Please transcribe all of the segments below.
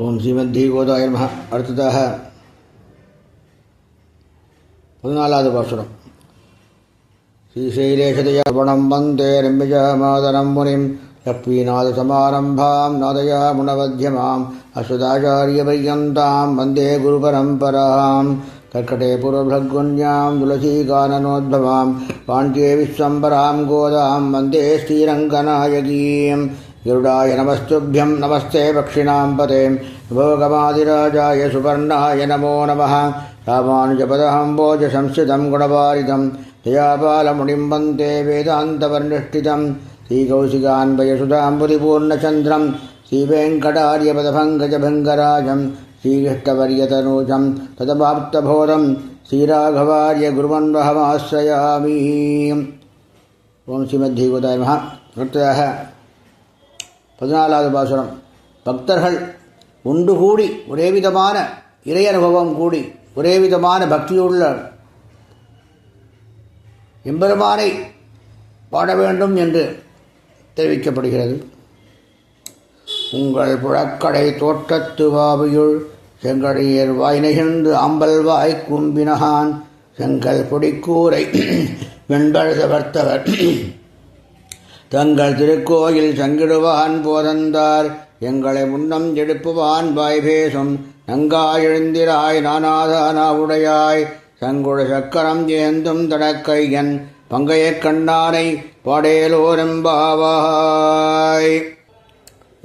ஓம் ஸ்ரீமத் கோதாய நம அடுத்ததாக பதினாலாவது பாசுரம். ஸ்ரீசைலேஷதயாபணம் வந்தே ரம்யஜாமாதரம் முனிம். லக்ஷ்மீநாதசமாரம்பாம் நாதயா முனவத்தியமாம் அஸ்வதாச்சாரிய அஸ்வதாச்சாரியபர்யந்தாம் வந்தே குரு பரம்பராம் கற்கடே பூர்வபகுன்யாம் துளசீகானனோத்பவாம். பாண்டியே விஸ்வம்பராம் கோதாம் வந்தே ஸ்ரீரங்கநாயகீம். गरुडाय नमस्तुभ्यं नमस्ते पक्षिणां पते भोगमादिराजाय सुवर्णाय नमो नमः रामानुजपदहम्बोजसंस्थितं गुणवारिदं दयापालमुनिं वन्दे वेदान्तवर्निष्ठितं श्रीकौशिकान्वयसुधाम्बुधिपूर्णचन्द्रं श्रीवेङ्कटार्यपदभङ्गजभङ्गराजं श्रीकृष्णवर्यतनूजं तदपाप्तबोधं श्रीराघवार्य गुरुवन्वहमाश्रयामि ஓம் ஸ்ரீமத்ஜீகோதாய மகா அடுத்ததாக பதினாலாவது பாசுரம். பக்தர்கள் ஒன்று கூடி ஒரே விதமான இறை அனுபவம் கூடி ஒரே விதமான பக்தியுள்ள எம்பெருமானை பாட வேண்டும் என்று தெரிவிக்கப்படுகிறது. உங்கள் புழக்கடை தோட்டத்து வாவியுள் செங்கடையர் வாய் நெகிழ்ந்து அம்பல் வாய் கும்பினகான். செங்கல் பொடிக்கூரை வெண்பழுத வர்த்தவர் தங்கள் திருக்கோயில் சங்கிடுவான் போதந்தார். எங்களை முன்னம் எடுப்புவான் வாய் பேசும் நங்காயெழுந்திராய் நானாதானாவுடையாய் சங்குட சக்கரம் ஏந்தும் தடக்கையன். பங்கைய கண்ணானை படேலோரம்பாவாய்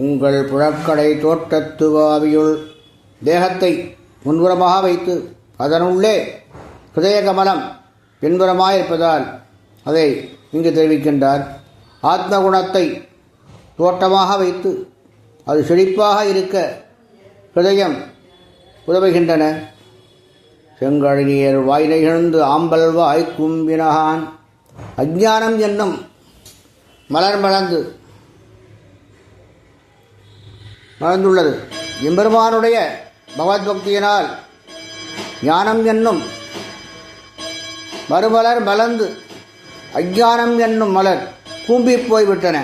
உங்கள் புழக்கடை தோட்டத்துவாவியுள் தேகத்தை முன்புறமாக வைத்து அதனுள்ளே ஹிருதய கமலம் பின்புறமாயிருப்பதால் அதை இங்கு தெரிவிக்கின்றார். ஆத்ம குணத்தை தோட்டமாக வைத்து அது செழிப்பாக இருக்க ஹிருதயம் உதவுகின்றன. செங்கழியர் வாய் நிகழ்ந்து ஆம்பல் வாய் கும்பினகான் அஜானம் என்னும் மலர் மலர்ந்து மலர்ந்துள்ளது. எம்பெருமானுடைய பகவத்பக்தியினால் ஞானம் என்னும் மறுமலர் மலர்ந்து அஜானம் என்னும் மலர் கூம்பி போய்விட்டன.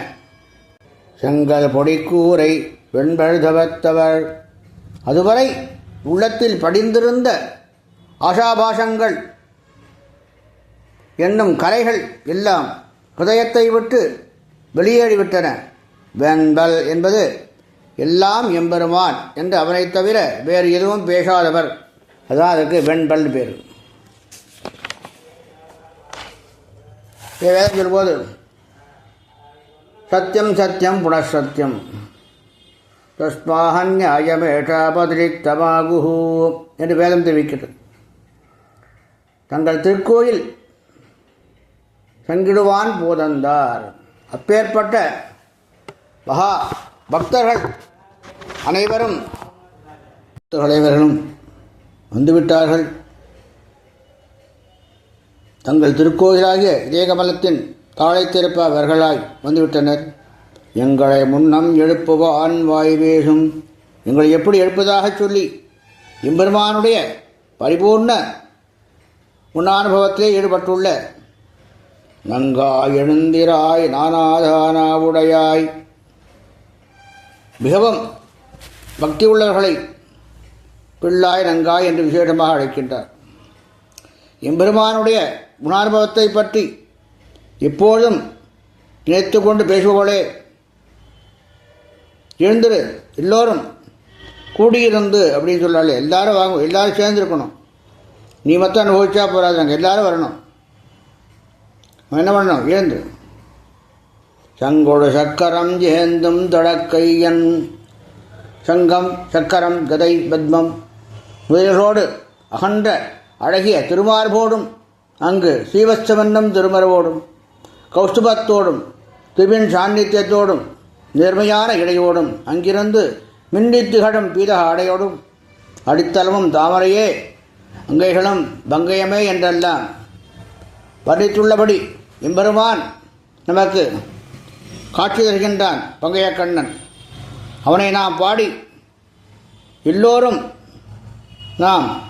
செங்கல் பொடிக்கூரை வெண்பழுதவத்தவர். அதுவரை உள்ளத்தில் படிந்திருந்த ஆஷாபாஷங்கள் என்னும் கரைகள் எல்லாம் ஹிருதயத்தை விட்டு வெளியேறிவிட்டன. வெண்பல் என்பது எல்லாம் எம்பெருமான் என்று அவனை தவிர வேறு எதுவும் பேசாதவர். அதான் அதுக்கு வெண்பல் பேர். வேதம் சொல்லும்போது சத்தியம் சத்தியம் புனசத்தியம் தஸ்மாஹன்யாயமேஷாபதிரிக்தமாகு என்று வேதம் தெரிவிக்கிறது. தங்கள் திருக்கோயில் சங்கிடுவான் போதந்தார். அப்பேற்பட்ட மகா பக்தர்கள் அனைவரும் தலைவர்களும் வந்துவிட்டார்கள். தங்கள் திருக்கோயிலாகிய இதயகமலத்தின் தாழை திறப்பவர்களாய் வந்துவிட்டனர். எங்களை முன்னம் எழுப்புவான் வாய்வேகும். எங்களை எப்படி எழுப்பதாகச் சொல்லி எம்பெருமானுடைய பரிபூர்ண உண்ணானுபவத்திலே ஈடுபட்டுள்ள நங்காய் எழுந்திராய் நானாதானாவுடையாய் மிகவும் பக்தி உள்ளவர்களை பிள்ளாய் நங்காய் என்று விசேஷமாக அழைக்கின்றார். எம்பெருமானுடைய குணானுபவத்தை பற்றி இப்போதும் நினைத்து கொண்டு பேசுபவளே. எழுந்துரு எல்லோரும் கூடியிருந்து அப்படின்னு சொல்லாலே எல்லாரும் வாங்க எல்லாரும் சேர்ந்துருக்கணும். நீ மட்டும் அனுபவிச்சா போகாதாங்க எல்லாரும் வரணும். என்ன பண்ணணும்? எழுந்து சங்கோடு சக்கரம் ஜேந்தும் தொடக்கையன். சங்கம் சக்கரம் கதை பத்மம். முதலோடு அகன்ற அழகிய திருமார்போடும் அங்கு ஸ்ரீவத்சவன்னம் திருமரவோடும் கௌஸ்துபத்தோடும் திபின் சாநித்தியத்தோடும் நேர்மையான இடையோடும் அங்கிருந்து மின்னித்துகடும் பீதக அடையோடும் அடித்தளமும் தாமரையே அங்கைகளும் பங்கயமே என்றெல்லாம் வர்ணித்துள்ளபடி எம்பெருமான் நமக்கு காட்சி தருகின்றான் பங்கையக்கண்ணன். அவனை நாம் பாடி எல்லோரும் நாம்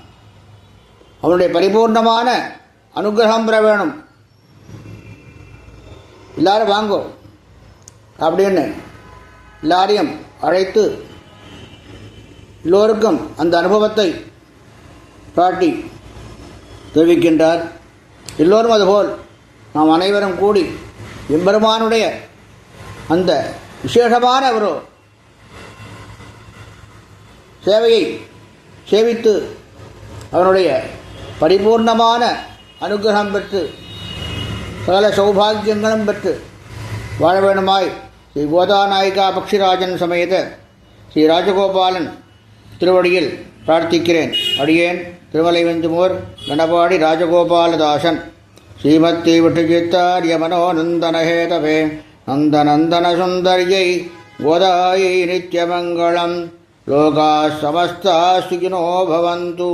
அவனுடைய பரிபூர்ணமான அனுகிரகம் பெற வேணும். எல்லாரும் வாங்கோ. அப்படின்னு எல்லாரையும் அழைத்து எல்லோருக்கும் அந்த அனுபவத்தை காட்டி தெரிவிக்கின்றார். எல்லோரும் அதுபோல் நாம் அனைவரும் கூடி எம்பெருமானுடைய அந்த விசேஷமான ஒரு சேவையை சேவித்து அவனுடைய பரிபூர்ணமான அனுகிரகம் பெற்று பல சௌபாகியங்களும் பெற்று வாழ வேண்டுமாய் ஸ்ரீ கோதாநாயிகா பக்ஷிராஜன் சமேத ஸ்ரீ ராஜகோபாலன் திருவடியில் பிரார்த்திக்கிறேன். அடியேன் திருமலை வெஞ்சுமோர் கணபாடி ராஜகோபாலதாசன். ஸ்ரீமத்தி விட்டுஜித்தாரிய மனோநந்தனஹேதவே நந்தநந்தன சுந்தரியை கோதாயை நித்தியமங்கலம் லோகா சமஸ்தா சுகினோ பவந்தூ.